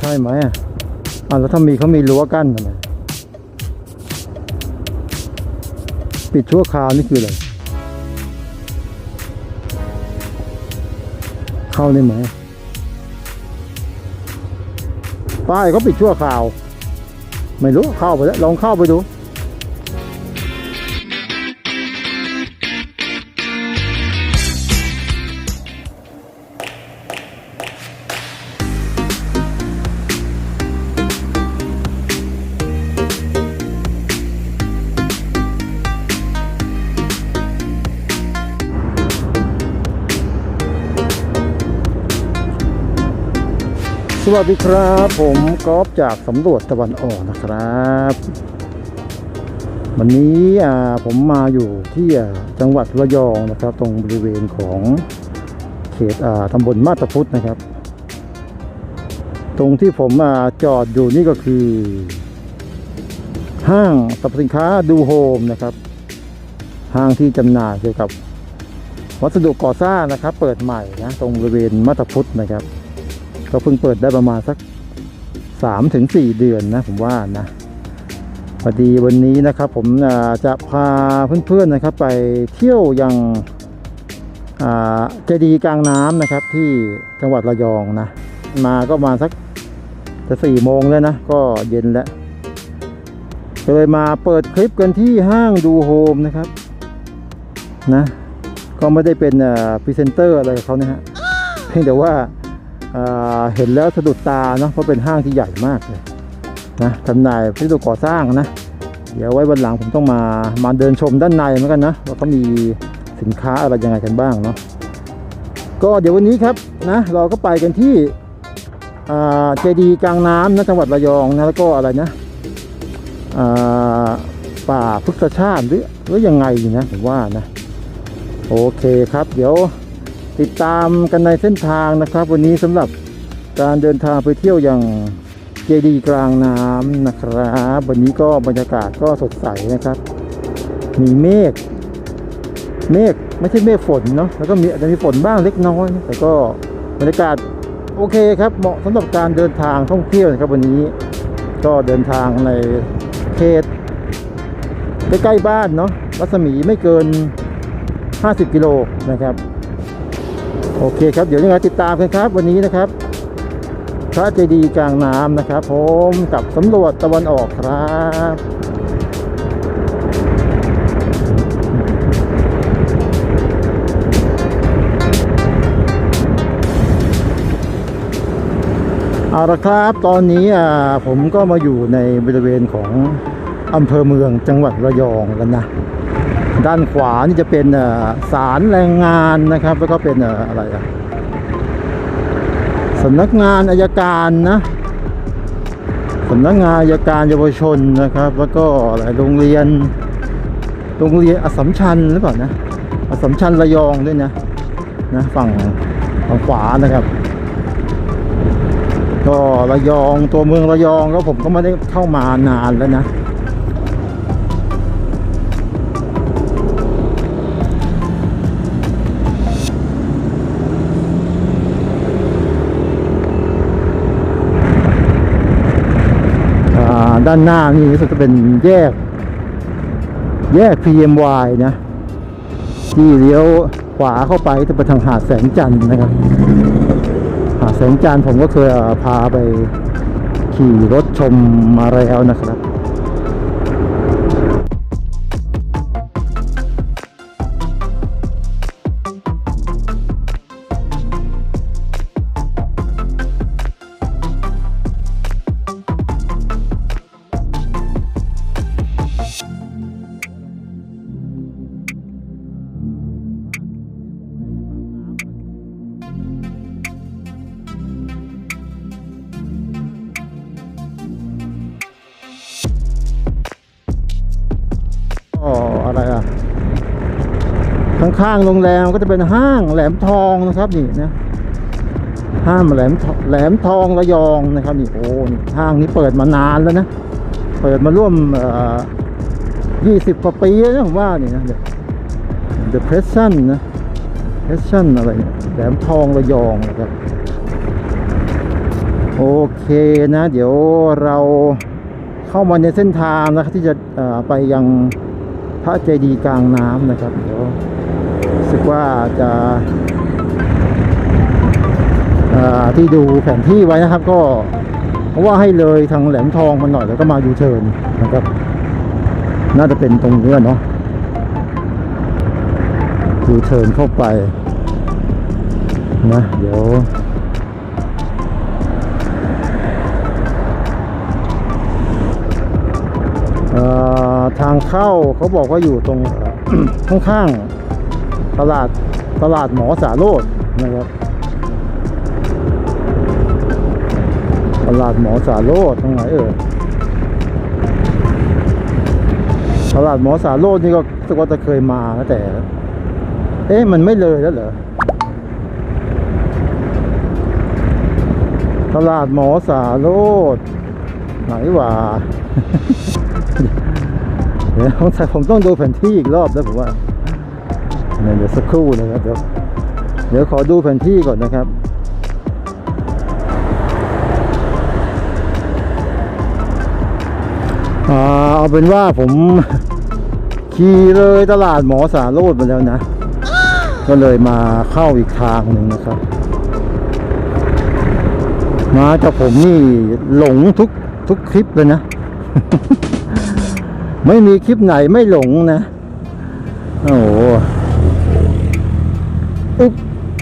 ใช่ไหมอะอะแล้วถ้ามีเขามีรั้วกั้นทำไมปิดชั่วคราวนี่คืออะไรเข้าได้ไหมป้ายเขาปิดชั่วคราว ไม่รู้เข้าไปแล้วลองเข้าไปดู วัสดีครับ ผมกอล์ฟจากสำรวจตะวันออกนะครับ วันนี้ผมมาอยู่ที่จังหวัดระยองนะครับ ตรงบริเวณของเขตตำบลมาตาพุธนะครับ ตรงที่ผมมาจอดอยู่นี่ก็คือ ห้างสรรพสินค้าดูโฮมนะครับ ห้างที่จำหน่ายเกี่ยวกับ วัสดุก่อสร้างนะครับ เปิดใหม่นะตรงบริเวณมาตาพุธนะครับ ก็เพิ่งเปิดได้ประมาณสักสามถึงสี่เดือนนะผมว่านะพอดีวันนี้นะครับผมจะพาเพื่อนๆนะครับ ไปเที่ยวยังเจดีย์กลางน้ำนะครับ ที่จังหวัดระยองนะ มาก็มาสักจะสี่โมงแล้วนะ ก็เย็นแล้วก็เลยมาเปิดคลิปกันที่ห้างดูโฮมนะครับนะ ก็ไม่ได้เป็นพรีเซนเตอร์อะไรกับเขานะฮะเพียงแต่ว่า เห็นแล้วสะดุดตาเนาะเพราะเป็นห้างที่ใหญ่มากเลยนะจำหน่ายวัสดุก่อสร้างนะ เดี๋ยวไว้วันหลังผมต้องมามาเดินชมด้านในเหมือนกันนะว่าเขามีสินค้าอะไรยังไงกันบ้างเนาะก็เดี๋ยววันนี้ครับนะเราก็ไปกันที่เจดีย์กลางน้ำนะจังหวัดระยองนะแล้วก็อะไรนะป่าพฤกษชาติหรือหรือยังไงนะผมว่านะโอเคครับ เดี๋ยว ติดตามกันในเส้นทางนะครับ วันนี้สำหรับการเดินทางไปเที่ยวอย่างเจดีกลางน้ำนะครับ วันนี้ก็บรรยากาศก็สดใสนะครับ มีเมฆเมฆไม่ใช่เมฆฝนเนาะแล้วก็มีอาจจะมีฝนบ้างเล็กน้อย แต่ก็บรรยากาศโอเคครับเหมาะสำหรับการเดินทางท่องเที่ยวนะครับ วันนี้ก็เดินทางในเขตใกล้ๆบ้านเนาะรัศมีไม่เกิน 50 กิโลนะครับ โอเคครับ เดี๋ยวยังไงติดตามกันครับ วันนี้นะครับ พระเจดีย์กลางน้ำนะครับ ผมกับสำรวจตะวันออกครับเอาละครับตอนนี้อ่าผมก็มาอยู่ในบริเวณของอำเภอเมืองจังหวัดระยองแล้วนะ ด้านขวานี่จะเป็นอ่าศาลแรงงานนะครับ แล้วก็เป็นอะไรอะสำนักงานอายการนะสำนักงานอายการเยาวชนนะครับ แล้วก็อะไรโรงเรียน โรงเรียนอสมชัญหรือเปล่านะอสมชัญระยองด้วยนะนะฝั่งฝั่งขวานะครับ ก็ระยองตัวเมืองระยองก็ผมก็ไม่ได้เข้ามานานแล้วนะ ด้านหน้านี่ก็จะเป็นแยก แยก PMY นะที่เลี้ยวขวาเข้าไปจะไปทางหาดแสงจันทร์นะครับ หาดแสงจันทร์ผมก็เคยพาไปขี่รถชมมาแล้วนะครับ ข้างโรงแรมก็จะเป็นห้างแหลมทองนะครับนี่นะห้างแหลมแหลมทองระยองนะครับนี่โอ้นห้างนี้เปิดมานานแล้วนะเปิดมาร่วมยี่สิบกว่าปีนะผมว่านี่นะ The Pression นะ Pression อะไรเนี่ยแหลมทองระยองนะครับโอเคนะ เดี๋ยวเราเข้ามาในเส้นทางนะครับที่จะไปยังพระเจดีย์กลางน้ำนะครับเดี๋ยว สึกว่าจะที่ดูแผนที่ไว้นะครับ ก็เพราะว่าให้เลยทางแหลมทองมาหน่อยแล้วก็มายูเทิร์นนะครับ น่าจะเป็นตรงนี้เนาะยูเทิร์นเข้าไปนะเดี๋ยวทางเข้าเขาบอกว่าอยู่ตรงข้างๆ ตลาดตลาดหมอสาโรดนะครับ ตลาดหมอสาโรดตรงไหนเอ่ยตลาดหมอสาโรดนี่ก็สึกว่าจะเคยมาแต่ เอ๊ะมันไม่เลยแล้วเหรอตลาดหมอสาโรดไหนวะเดี๋ยวผมผมต้องดูแผนที่อีกรอบแล้วผมว่า เดี๋ยวสักครู่นะครับเดี๋ยวเดี๋ยวขอดูแผนที่ก่อนนะครับอ่าเอาเป็นว่าผมขี่เลยตลาดหมอสาโรดมาแล้วนะ ก็เลยมาเข้าอีกทางหนึ่งนะครับ มาจากผมนี่หลงทุกทุกคลิปเลยนะ ไม่มีคลิปไหนไม่หลงนะ โอ้โห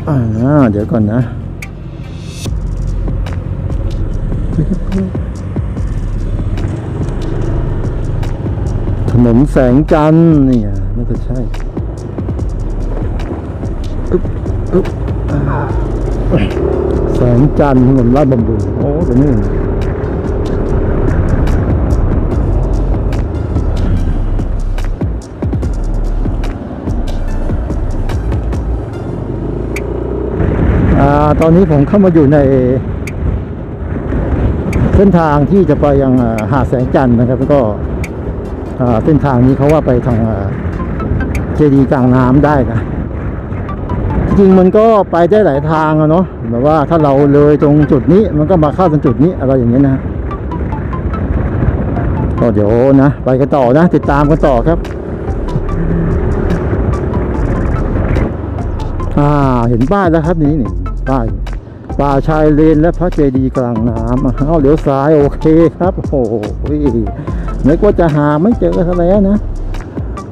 อ่าเดี๋ยวก่อนนะถนนแสงจันทร์เนี่ยน่าจะใช่อึ๊บอึ๊บอ่แสงจันทร์ถนนลาดบำรุงโอ้เดี๋ยวนี้ ตอนนี้ผมเข้ามาอยู่ใน เส้นทางที่จะไปยังหาดแสงจันทร์นะครับแล้วก็เส้นทางนี้เขาว่าไปทางอ่าเจดีย์กลางน้ำได้นะจริงมันก็ไปได้หลายทางอะเนาะแบบว่าถ้าเราเลยตรงจุดนี้มันก็มาเข้าตรงจุดนี้อะไรอย่างเงี้ยนะก็เดี๋ยวนะ ไปกันต่อนะ ติดตามกันต่อครับอ่าเห็นป้ายแล้วครับนี่นี่ ป้ายป่าชายเลนและพระเจดีย์กลางน้ำเอาเดี๋ยวซ้ายโอเคครับ โอ้โหนึกว่าจะหาไม่เจอซะแล้วนะ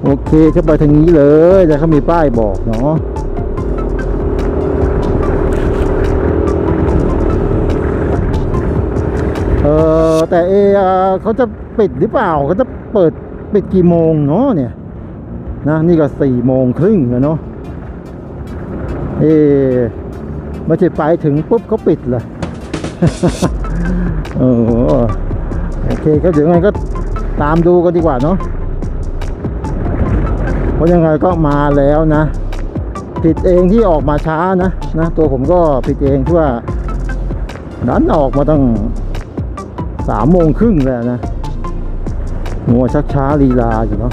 โอเคก็ไปทางนี้เลยแต่เขามีป้ายบอกเนาะเออแต่เออเขาจะปิดหรือเปล่าเขาจะเปิดปิดกี่โมงเนาะเนี่ยนะนี่ก็สี่โมงครึ่งแล้วเนาะเออ ไม่ใช่ไปถึงปุ๊บเขาปิดเลยเออโอเคก็เดี๋ยวยังไงก็ตามดูกันดีกว่าเนาะเพราะยังไงก็มาแล้วนะ ผิดเองที่ออกมาช้านะนะตัวผมก็ผิดเองที่ว่าดันออกมาตั้งสามโมงครึ่งแล้วนะมัวชักช้าลีลาอยู่เนาะ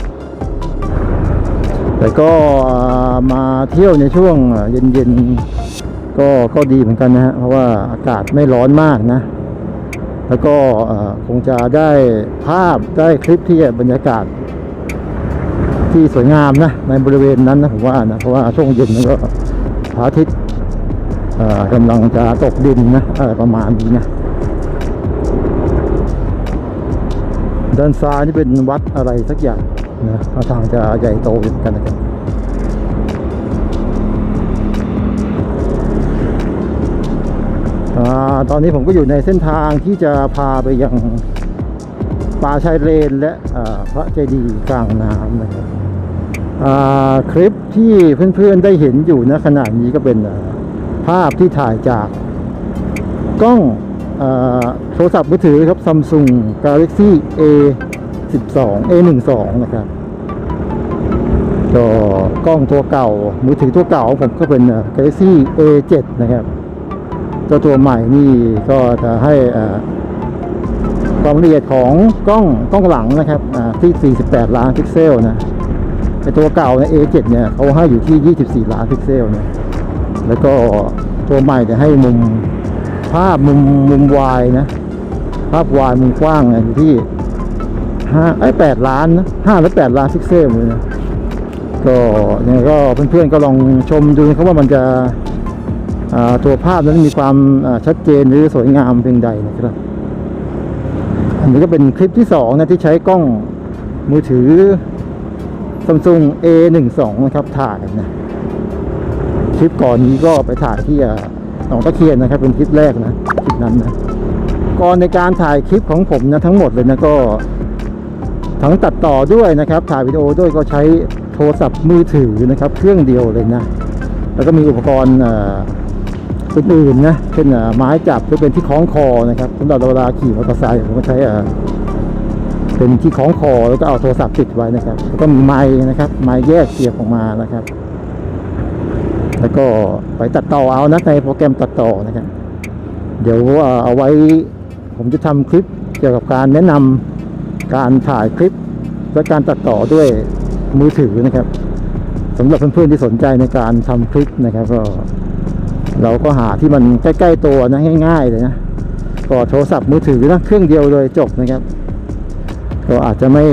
แต่ก็มาเที่ยวในช่วงเย็น ก็ก็ดีเหมือนกันนะฮะเพราะว่าอากาศไม่ร้อนมากนะ แล้วก็คงจะได้ภาพได้คลิปที่บรรยากาศ ที่สวยงามนะในบริเวณนั้นนะผมว่านะเพราะว่าช่วงเย็นมันก็พระอาทิตย์กำลังจะตกดินนะอะไรประมาณนี้นะด้านซ้ายนี่เป็นวัดอะไรสักอย่างนะทาทางจะใหญ่โตเหมือนกันนะครับ ตอนนี้ผมก็อยู่ในเส้นทางที่จะพาไปยังป่าชายเลนและพระเจดีย์กลางน้ำนะครับคลิปที่เพื่อนๆได้เห็นอยู่ณขณะนี้ก็เป็นภาพที่ถ่ายจากกล้องอโทรศัพท์มือถือครับ Samsung Galaxy A 12 A 1 2นะครับก็กล้องตัวเก่ามือถือตัวเก่าผมก็เป็น Galaxy A 7นะครับ เจ้าตัวใหม่นี่ก็จะให้ความละเอียดของกล้องกล้องหลังนะครับที่ 48 ล้านพิกเซลนะไอตัวเก่าใน A7 เนี่ยเขาให้อยู่ที่ 24 ล้านพิกเซลนะแล้วก็ตัวใหม่จะให้มุมภาพมุมมุมวายนะ ภาพวายมุมกว้างอยู่ที่ห้าไอ้แปดล้านนะห้าหรือแปดล้านพิกเซลเลยนะก็ยังไงก็เพื่อนๆก็ลองชมดูนะครับว่ามันจะ ตัวภาพนั้นมีความชัดเจนหรือสวยงามเพียงใดนะครับ อันนี้ก็เป็นคลิปที่สองนะที่ใช้กล้องมือถือ Samsung A12 นะครับถ่ายนะคลิปก่อนนี้ก็ไปถ่ายที่หนองตะเคียนนะครับ เป็นคลิปแรกนะคลิปนั้นนะก่อนในการถ่ายคลิปของผมนะทั้งหมดเลยนะก็ทั้งตัดต่อด้วยนะครับ ถ่ายวิดีโอด้วยก็ใช้โทรศัพท์มือถือนะครับ เครื่องเดียวเลยนะ แล้วก็มีอุปกรณ์ อ่าอื่นๆนะเช่นอ่าไม้จับหรือเป็นที่คล้องคอนะครับสำหรับเวลาขี่มอเตอร์ไซค์ผมก็ใช้อ่าเป็นที่คล้องคอแล้วก็เอาโทรศัพท์ติดไว้นะครับแล้วก็มีไม้นะครับ ไม้แยกเสียบออกมานะครับ แล้วก็ไปตัดต่อเอานะในโปรแกรมตัดต่อนะครับ เดี๋ยวเอ่อเอาไว้ผมจะทำคลิปเกี่ยวกับการแนะนำการถ่ายคลิปและการตัดต่อด้วยมือถือนะครับสำหรับเพื่อนๆที่สนใจในการทำคลิปนะครับก็ เราก็หาที่มันใกล้ ๆ ตัวนะง่ายๆเลยนะก็โทรศัพท์มือถือนะเครื่องเดียวเลยจบนะครับ ก็อาจจะไม่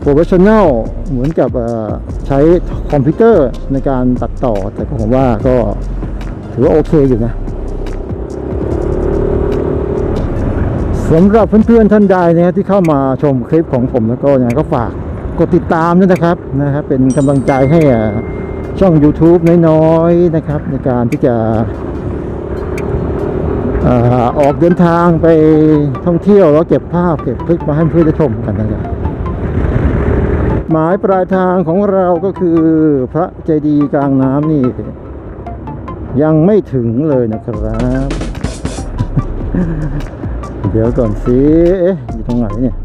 โปรเฟชชั่นแนลเหมือนกับใช้คอมพิวเตอร์ในการตัดต่อ แต่ก็ผมว่าก็ถือว่าโอเคอยู่นะสำหรับเพื่อนๆท่านใดนะที่เข้ามาชมคลิปของผมแล้วก็ยังไงก็ฝากกดติดตามด้วยนะครับนะครับ เป็นกำลังใจให้ ช่อง YouTube น้อยๆนะครับ ในการที่จะอออกเดินทางไปท่องเที่ยวแล้วเก็บภาพเก็บคลิปมาให้เพื่อนได้ชมกันนะครับหมายปลายทางของเราก็คือพระเจดีย์กลางน้ำนี่ ยังไม่ถึงเลยนะครับ เดี๋ยวก่อนสิเอ๊ะอยู่ตรงไหนเนี่ย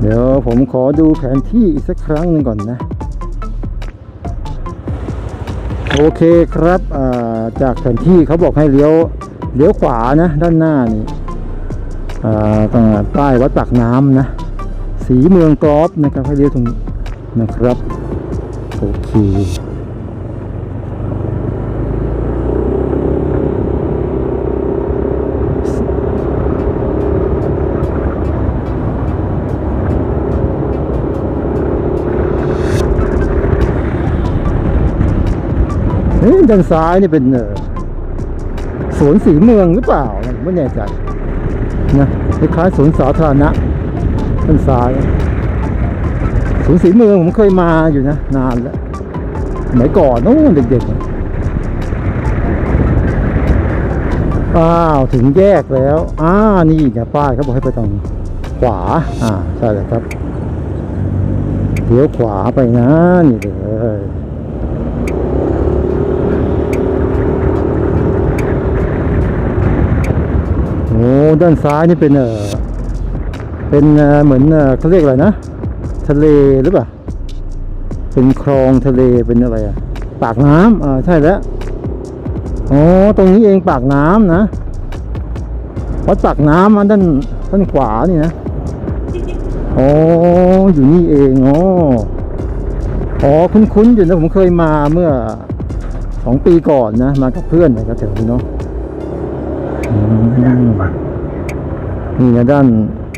เดี๋ยวผมขอดูแผนที่อีกสักครั้งหนึ่งก่อนนะ โอเคครับจากแผนที่เขาบอกให้เลี้ยวเลี้ยวขวานะ ด้านหน้านี่อ่าตรงใต้วัดปากน้ำนะ สีเมืองกรอบนะครับให้เลี้ยวตรงนะครับ โอเค เอ๊ะด้านซ้ายนี่เป็นสวนสีเมืองหรือเปล่าไม่แน่ใจนะคล้ายสวนสาธารณะด้านซ้ายสวนสีเมืองผมเคยมาอยู่นะนานแล้วสมัยก่อนโน้นเด็กๆอ้าวถึงแยกแล้วอ้านี่ไงป้ายเขาบอกให้ไปทางขวา อ่าใช่เลยครับเลี้ยวขวาไปนะนี่เลย โอ้ ด้านซ้ายนี่เป็นเออเป็นเหมือนเขาเรียกอะไรนะ ทะเลหรือเปล่า เป็นคลองทะเลเป็นอะไรอะปากน้ำอ่าใช่แล้วอ๋อตรงนี้เองปากน้ำนะวัดปากน้ำมันด้านด้านขวานี่นะอ๋ออยู่นี่เองอ๋ออ๋อคุ้นๆอยู่นะผมเคยมาเมื่อสองปีก่อนนะ มากับเพื่อนนะครับแถวนี้เนาะ นี่นะด้าน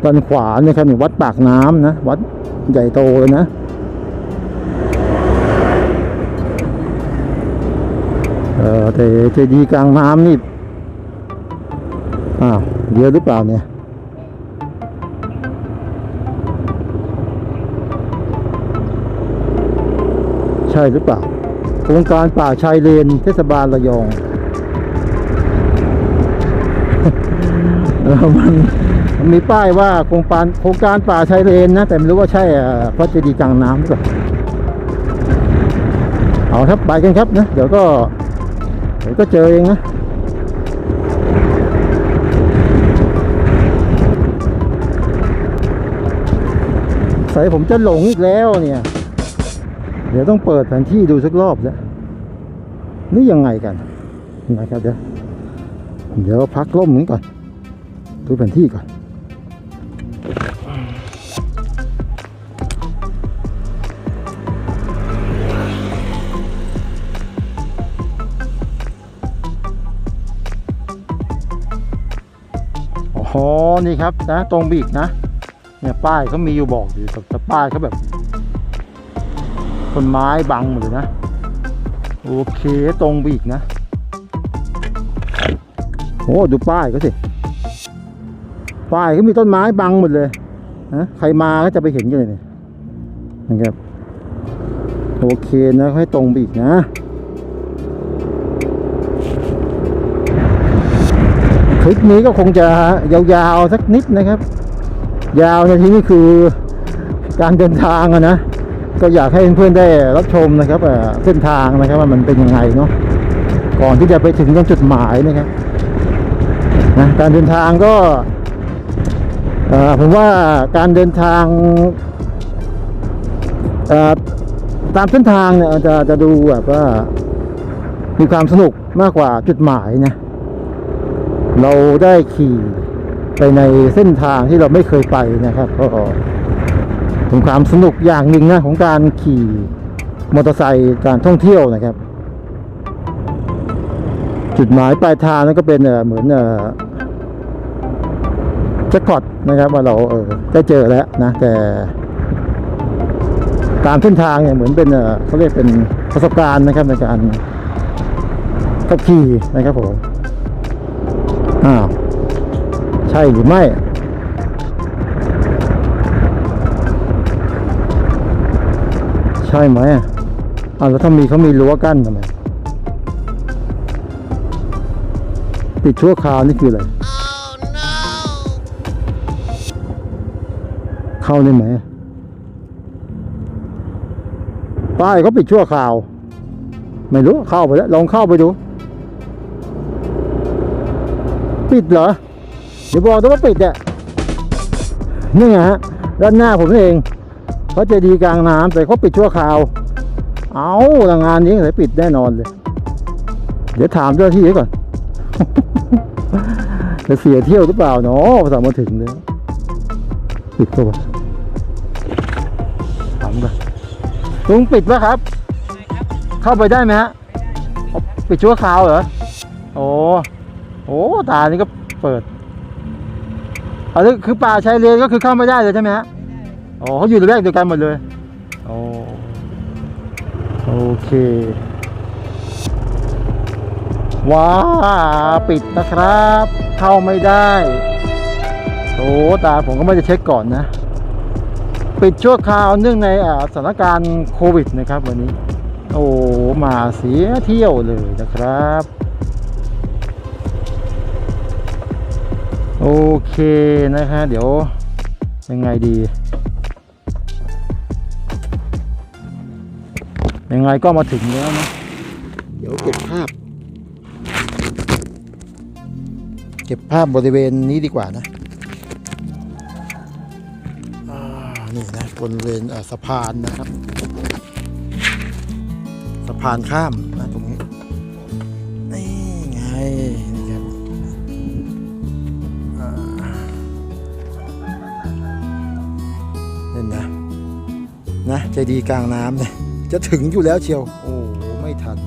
ด้านขวาเนี่ยครับนี่วัดปากน้ำนะ วัดใหญ่โตเลยนะเออแต่เจดีย์กลางน้ำนี่อ้าวเยอะหรือเปล่าเนี่ยใช่หรือเปล่าโครงการป่าชายเลนเทศบาลระยอง เออมันมันมีป้ายว่าโครงการโครงการป่าชายเลนนะ แต่ไม่รู้ว่าใช่อ่าพระเจดีย์กลางน้ำหรือเปล่าเอาครับไปกันครับนะเดี๋ยวก็เดี๋ยวก็เจอเองนะใส่ผมจะหลงอีกแล้วเนี่ย เดี๋ยวต้องเปิดแผนที่ดูสักรอบแล้วนี่ยังไงกันยังไงครับเดี๋ยวเดี๋ยวพักร่มนี้ก่อน ดูแผนที่ก่อน อ๋อ นี่ครับนะ ตรงบีกนะ เนี่ยป้ายเขามีอยู่บอกอยู่แต่ป้ายเขาแบบต้นไม้บังหมดเลยนะ โอเคตรงบีกนะ โอ้ดูป้ายก็สิ ป้ายก็มีต้นไม้บังหมดเลยนะใครมาก็จะไปเห็นกันเลยเนี่ยนะครับโอเคนะให้ตรงไปอีกนะคลิปนี้ก็คงจะยาวๆสักนิดนะครับ ยาวในที่นี้คือการเดินทางอะนะ ก็อยากให้เพื่อนๆได้รับชมนะครับเส้นทางนะครับว่ามันเป็นยังไงเนาะก่อนที่จะไปถึงยังจุดหมายนะครับนะการเดินทางก็ ผมว่าการเดินทางตามเส้นทางเนี่ยจะจะดูแบบว่ามีความสนุกมากกว่าจุดหมายนะ เราได้ขี่ไปในเส้นทางที่เราไม่เคยไปนะครับก็เป็นความสนุกอย่างหนึ่งนะของการขี่มอเตอร์ไซค์การท่องเที่ยวนะครับ จุดหมายปลายทางนั่นก็เป็นเหมือนเจ็คพอตนะครับว่าเราเออได้เจอแล้วนะแต่ตามเส้นทางเนี่ยเหมือนเป็นเอ่อเขาเรียกเป็นประสบการณ์นะครับในการขับขี่นะครับผมอ้าวใช่หรือไม่ใช่ไหมอะอ้าวแล้วถ้ามีเขามีรั้วกั้นทำไมปิดชั่วคราวนี่คืออะไร เข้าได้ไหมป้ายเขาปิดชั่วคราว ไม่รู้เข้าไปแล้ว ลองเข้าไปดู ปิดเหรอเดี๋ยวบอกต้องว่าปิดอะนี่ไงฮะด้านหน้าผมเองเขาเจดีกลางน้ำแต่เขาปิดชั่วคราว เอาละงงานนี้เลยปิดแน่นอนเลย เดี๋ยวถามเจ้าหน้าที่ไว้ก่อนจะเสียเที่ยวหรือเปล่าเนาะภาษามาถึงเลยปิดตัวามก่อนลุงปิดปะครับ เข้าไปได้ไหมฮะปิดชั่วคราวเหรอโอ้โอ้ตานี่ก็เปิดอันนี้คือป่าชายเลนก็คือเข้าไม่ได้เลยใช่ไหมฮะอ๋อเขาอยู่ระแวกเดียวกันหมดเลยโอ้โอเคว้าปิดนะครับ เข้าไม่ได้โอ้ตาผมก็ไม่ได้เช็คก่อนนะ ปิดชั่วคราวเนื่องในสถานการณ์โควิดนะครับ วันนี้ โอ้มาเสียเที่ยวเลยนะครับ โอเคนะฮะเดี๋ยวยังไงดี ยังไงก็มาถึงแล้วนะ เดี๋ยวเก็บภาพ เก็บภาพบริเวณนี้ดีกว่านะ นี่นะบริเวณสะพานนะครับ สะพานข้ามนะตรงนี้ นี่ไงนี่ครับเห็นนะ นะใจดีกลางน้ำเนี่ยจะถึงอยู่แล้วเชียว โอ้ไม่ทัน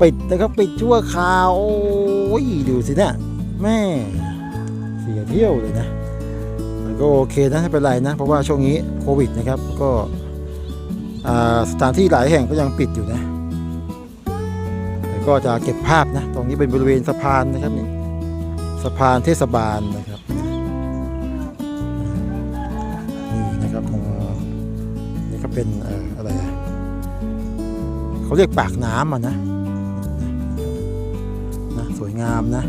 ปิดนะครับปิดชั่วคราว โอ้ย ดูสิเนี่ยแม่เสียเที่ยวเลยนะ ก็โอเคนะไม่เป็นไรนะ เพราะว่าช่วงนี้โควิดนะครับ ก็สถานที่หลายแห่งก็ยังปิดอยู่นะแต่ก็จะเก็บภาพนะ ตรงนี้เป็นบริเวณสะพานนะครับนี่สะพานเทศบาลนะครับนี่นะครับของนี่ก็เป็นออะไรเขาเรียกปากน้ำอะนะนะสวยงามนะ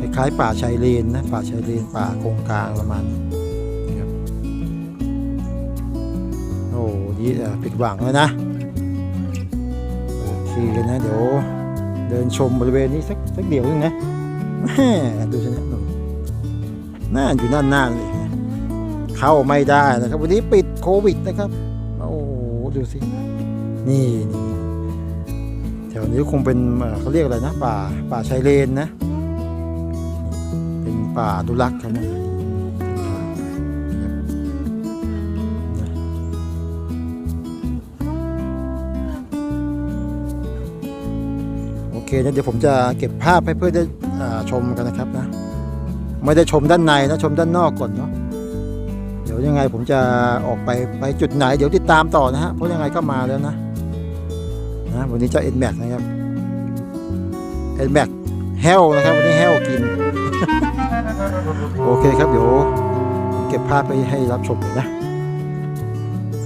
คล้ายป่าชายเลนนะป่าชายเลนป่าโกงกลางประมาณนี้ โอ้ผิดหวังเลยนะโอเคนะเดี๋ยวเดินชมบริเวณนี้สักสักเดี๋ยวนึงนะแม่ดูสินะน่าอยู่นั่นน่าเลยเข้าไม่ได้นะครับ วันนี้ปิดโควิดนะครับโอ้โหดูสินี่นี่แถวนี้คงเป็นเขาเรียกอะไรนะ ป่าป่าชายเลนนะ เป็นป่าอนุรักครับนะ เคนะเดี๋ยวผมจะเก็บภาพให้เพื่อนได้ชมกันนะครับนะ ไม่ได้ชมด้านในนะชมด้านนอกก่อนเนาะเดี๋ยวยังไงผมจะออกไปไปจุดไหนเดี๋ยวติดตามต่อนะฮะเพราะยังไงก็มาแล้วนะนะวันนี้เจะ n m a x นะครับ n m a x แมกเฮลนะครับวันนี้แฮลกิน โอเคครับเดี๋ยวเก็บภาพไปให้รับชมเลยนะ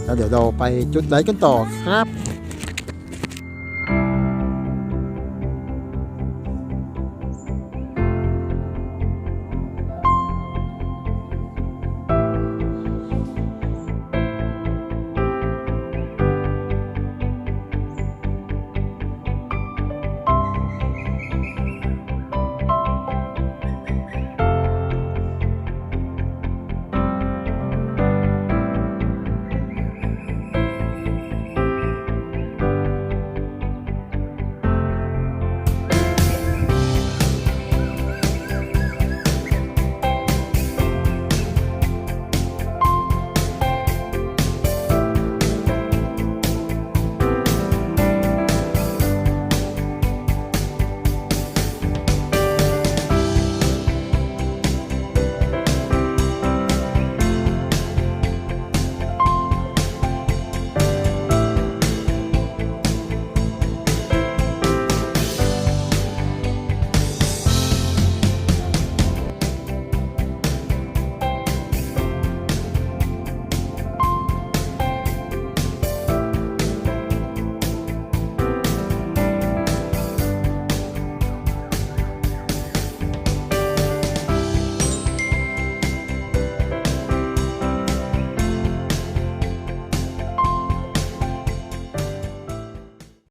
แล้วเดี๋ยวเราไปจุดไหนกันต่อครับ